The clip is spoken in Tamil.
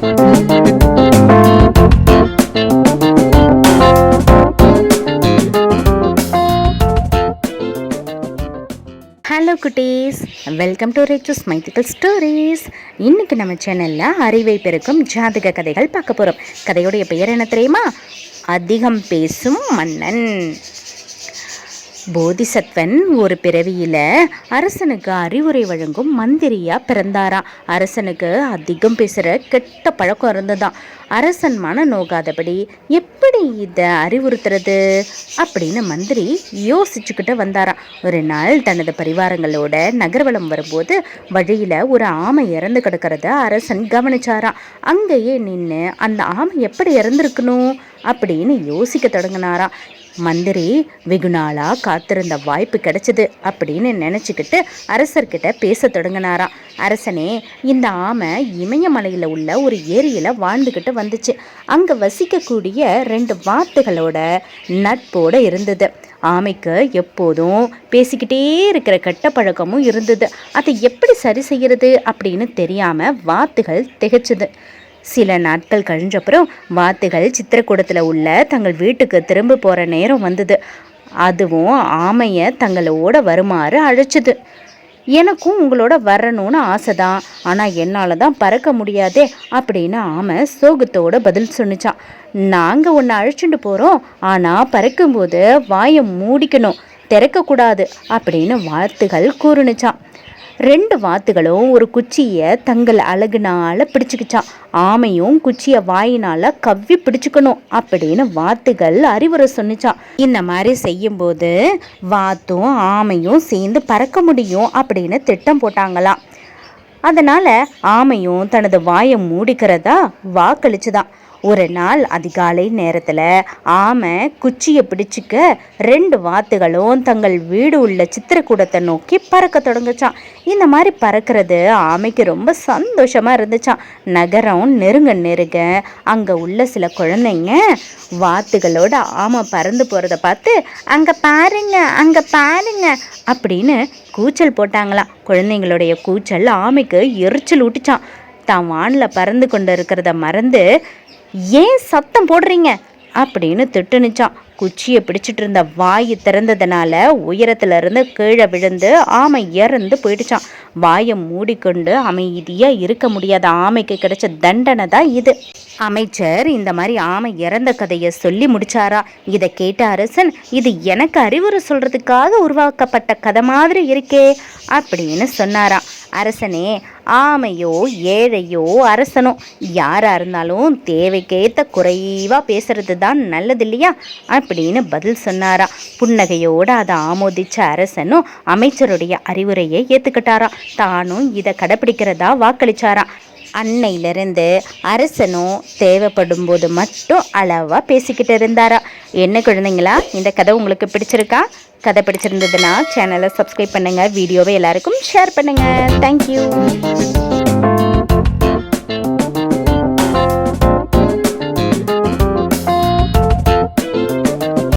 ஹலோ குட்டீஸ். வெல்கம் டு ரேச்சூஸ் மைத்திக்கல் ஸ்டோரிஸ் இன்னைக்கு நம்ம சேனலில் அறிவை பெருக்கும் ஜாதக கதைகள் பார்க்க போகிறோம் கதையுடைய பெயர் என்ன தெரியுமா? அதிகம் பேசும் மன்னன். போதிசத்வன் ஒரு பிறவியில் அரசனுக்கு அறிவுரை வழங்கும் மந்திரியாக பிறந்தாராம் அரசனுக்கு அதிகம் பேசுகிற கெட்ட பழக்கம் இருந்ததாம். அரசன் மன நோகாதபடி எப்படி இதை அறிவுறுத்துறது? அப்படின்னு மந்திரி யோசிச்சுக்கிட்டு வந்தாராம் ஒரு நாள் தனது பரிவாரங்களோட நகர்வலம் வரும்போது வழியில் ஒரு ஆமை இறந்து கிடக்கிறத அரசன் கவனிச்சாராம் அங்கேயே நின்று அந்த ஆமை எப்படி இறந்துருக்கணும்? அப்படின்னு யோசிக்க தொடங்கினாராம் மந்திரி வெகு காத்திருந்த வாய்ப்பு கிடைச்சது அப்படின்னு நினச்சிக்கிட்டு அரசர்கிட்ட பேச தொடங்கினாராம். அரசனே இந்த ஆமை இமயமலையில் உள்ள ஒரு ஏரியில் வாழ்ந்துக்கிட்டு வந்துச்சு. அங்கே வசிக்கக்கூடிய ரெண்டு வாத்துகளோட நட்போட இருந்தது. ஆமைக்கு எப்போதும் பேசிக்கிட்டே இருக்கிற கெட்ட பழக்கமும் இருந்தது. அதை எப்படி சரி செய்கிறது அப்படின்னு தெரியாமல் வாத்துகள் திகச்சுது. சில நாட்கள் கழிஞ்சப்புறம் வாத்துகள் சித்திரக்கூடத்தில் உள்ள தங்கள் வீட்டுக்கு திரும்ப போகிற நேரம் வந்தது. அதுவும் ஆமையை தங்களோட வருமாறு அழைச்சிது. எனக்கும் உங்களோட வரணும்னு ஆசை தான் ஆனால் என்னால் தான் பறக்க முடியாதே அப்படின்னு ஆமை சோகத்தோட பதில் சொன்னிச்சான் நாங்கள் ஒன்று அழைச்சிட்டு போகிறோம் ஆனால் பறக்கும்போது வாயை மூடிக்கணும். திறக்கக்கூடாது அப்படின்னு வாத்துகள் கூறுனுச்சான் ரெண்டு வாத்துகளும் ஒரு குச்சியை தங்கள் அழகுனால பிடிச்சுக்கிச்சான் ஆமையும் குச்சியை வாயினால கவ்வி பிடிச்சுக்கணும் அப்படின்னு வாத்துகள் அறிவுரை சொன்னிச்சான் இந்த மாதிரி செய்யும்போது வாத்தும் ஆமையும் சேர்ந்து பறக்க முடியும் அப்படின்னு திட்டம் போட்டாங்களாம். அதனால் ஆமையும் தனது வாயை மூடிக்கிறதா வாக்களிச்சுதான். ஒரு நாள் அதிகாலை நேரத்தில் ஆமை குச்சியை பிடிச்சிக்க ரெண்டு வாத்துகளும் தங்கள் வீடு உள்ள சித்திரக்கூடத்தை நோக்கி பறக்க தொடங்குச்சான். இந்த மாதிரி பறக்கிறது ஆமைக்கு ரொம்ப சந்தோஷமாக இருந்துச்சான். நகரம் நெருங்க நெருங்க அங்கே உள்ள சில குழந்தைங்க வாத்துகளோட ஆமை பறந்து போகிறத பார்த்து அங்கே பாருங்க அங்கே பாருங்க அப்படின்னு கூச்சல் போட்டாங்களாம். குழந்தைங்களுடைய கூச்சல் ஆமைக்கு எரிச்சல் ஊட்டிச்சான் தான் வானில் பறந்து கொண்டு இருக்கிறத மறந்து ஏன் சத்தம் போடுறீங்க? அப்படின்னு திட்டுனுச்சான் குச்சியை பிடிச்சிட்டு இருந்த வாய் திறந்ததுனால உயரத்துல இருந்து கீழே விழுந்து ஆமை இறந்து போயிடுச்சான் வாயை மூடிக்கொண்டு அமைதியாக இருக்க முடியாத ஆமைக்கு கிடைச்ச தண்டனை தான் இது. அமைச்சர் இந்த மாதிரி ஆமை இறந்த கதையை சொல்லி முடிச்சாரா? இதை கேட்ட அரசன் இது எனக்கு அறிவுரை சொல்றதுக்காக உருவாக்கப்பட்ட கதை மாதிரி இருக்கே அப்படின்னு சொன்னாராம். அரசனே ஆமையோ ஏழையோ அரசனோ யாராக இருந்தாலும் தேவைக்கேற்ற குறைவாக பேசுறது தான் நல்லது இல்லையா? அப்படின்னு பதில் சொன்னாரா. புன்னகையோடு அதை ஆமோதிச்ச அரசனும் அமைச்சருடைய அறிவுரையை ஏற்றுக்கிட்டாராம் தானும் இதை கடைப்பிடிக்கிறதா வாக்களிச்சாராம் அன்னையிலிருந்து அரசனும் தேவைப்படும் போது மட்டும் அளவாக பேசிக்கிட்டு இருந்தாரா. என்ன குழந்தைங்களா இந்த கதை உங்களுக்கு பிடிச்சிருக்கா? கதை பிடிச்சிருந்ததுன்னா சேனலை சப்ஸ்கிரைப் பண்ணுங்கள் வீடியோவை எல்லாருக்கும் ஷேர் பண்ணுங்கள் தேங்க்யூ